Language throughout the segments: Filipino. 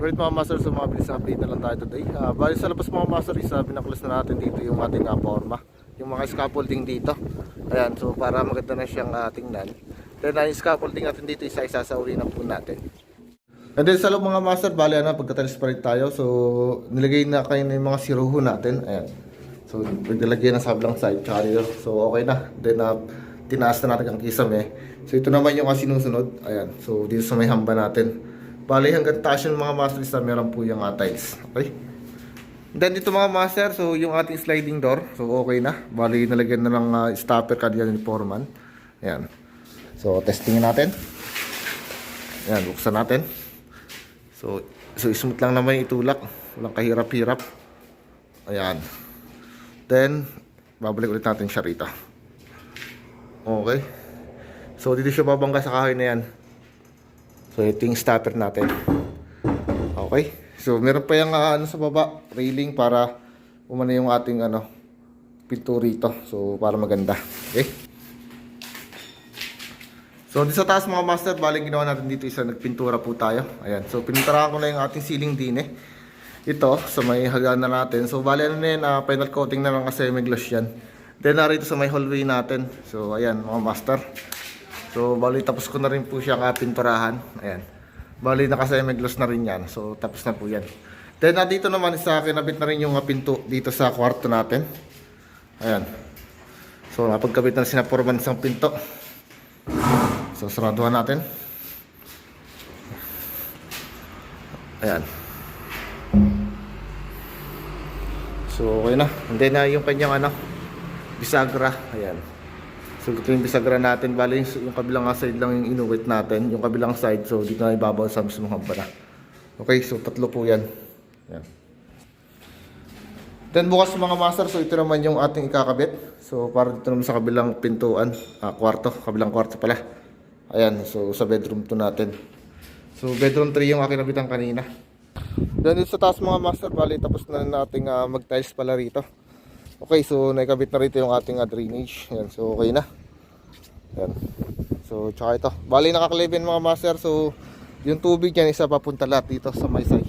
Alright mga master, so mga bilis update na lang tayo today. Uh, bali sa labas mga master, isa binaklas na natin dito yung ating uh, forma. Yung mga scaffolding dito. Ayan, so para maganda na siyang uh, tingnan. Then uh, yung scaffolding natin dito, isa-isa sa uli na po natin. And then sa loob mga master, bali ano, pagkatalis pa rin tayo. So nilagay na kayo na yung mga siruho natin. Ayan. So naglalagay na sa hablang side, tsaka. So okay na. Then uh, tinaas na natin ang kisame. So ito naman yung uh, sinusunod. Ayan. So dito sa may hamba natin. Bali hanggang taas yung mga master na meron po yung uh, tiles. Okay? Then dito mga master, so yung ating sliding door, so okay na. Bali nalagyan na ng uh, stopper kanina ni Foreman. Ayan. So testingin natin. Ayan, buksan natin. So, so smooth lang naman itulak. Walang kahirap-hirap. Ayan. Then, babalik ulit natin siya rito. Okay. So, dito siya babangga sa kahoy na yan. So, ito yung stopper natin. Okay. So, meron pa yung ah, ano sa baba, railing para umano yung ating ano, pinto rito. So, para maganda. Okay. So, dito sa taas mga master, baling ginawa natin dito isa, nagpintura po tayo. Ayan. So, pininturahan ko na yung ating ceiling din eh. Ito, sa may hagaan na natin. So, bali ano na yun, ah, final coating na lang kasi may gloss yan. Then, narito sa may hallway natin. So, ayan, mga master. So, bali tapos ko na rin po siya kapinturahan. Ayan. Bali naka-semi gloss na rin yan. So, tapos na po yan. Then, ah, dito naman sa kinabit na rin yung ah, pinto dito sa kwarto natin. Ayan. So, napagkabit na sinaporman isang pinto. So, saraduhan natin. Ayan. So, okay na. And then, ah, yung kanyang ano, bisagra. Ayan. So, ito yung bisagra natin. Bali, yung kabilang side lang yung inuwit natin. Yung kabilang side, so dito na ibabaw sa mismong hamba na. Okay, so tatlo po yan. Ayan. Then bukas mga master, so ito naman yung ating ikakabit. So para dito naman sa kabilang pintuan, ah, kwarto, kabilang kwarto pala. Ayan, so sa bedroom to natin. So bedroom 3 yung aking nabitan kanina. Then dito sa taas mga master, bali tapos na nating ah, mag-tiles pala rito. Okay, so naikabit na rito yung ating ah, drainage. Ayan, so okay na. Ayan. So tsaka ito. Bali nakakleben mga master, so yung tubig yan isa papunta lahat dito sa may side.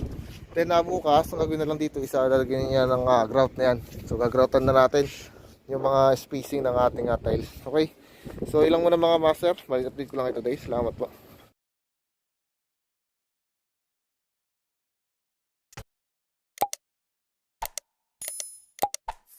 Then na bukas, ang gagawin na lang dito, isa lalagyan niya ng uh, grout na yan. So gagroutan na natin yung mga spacing ng ating uh, tiles. Okay? So ilang muna mga master, balik update ko lang ito guys. Salamat po.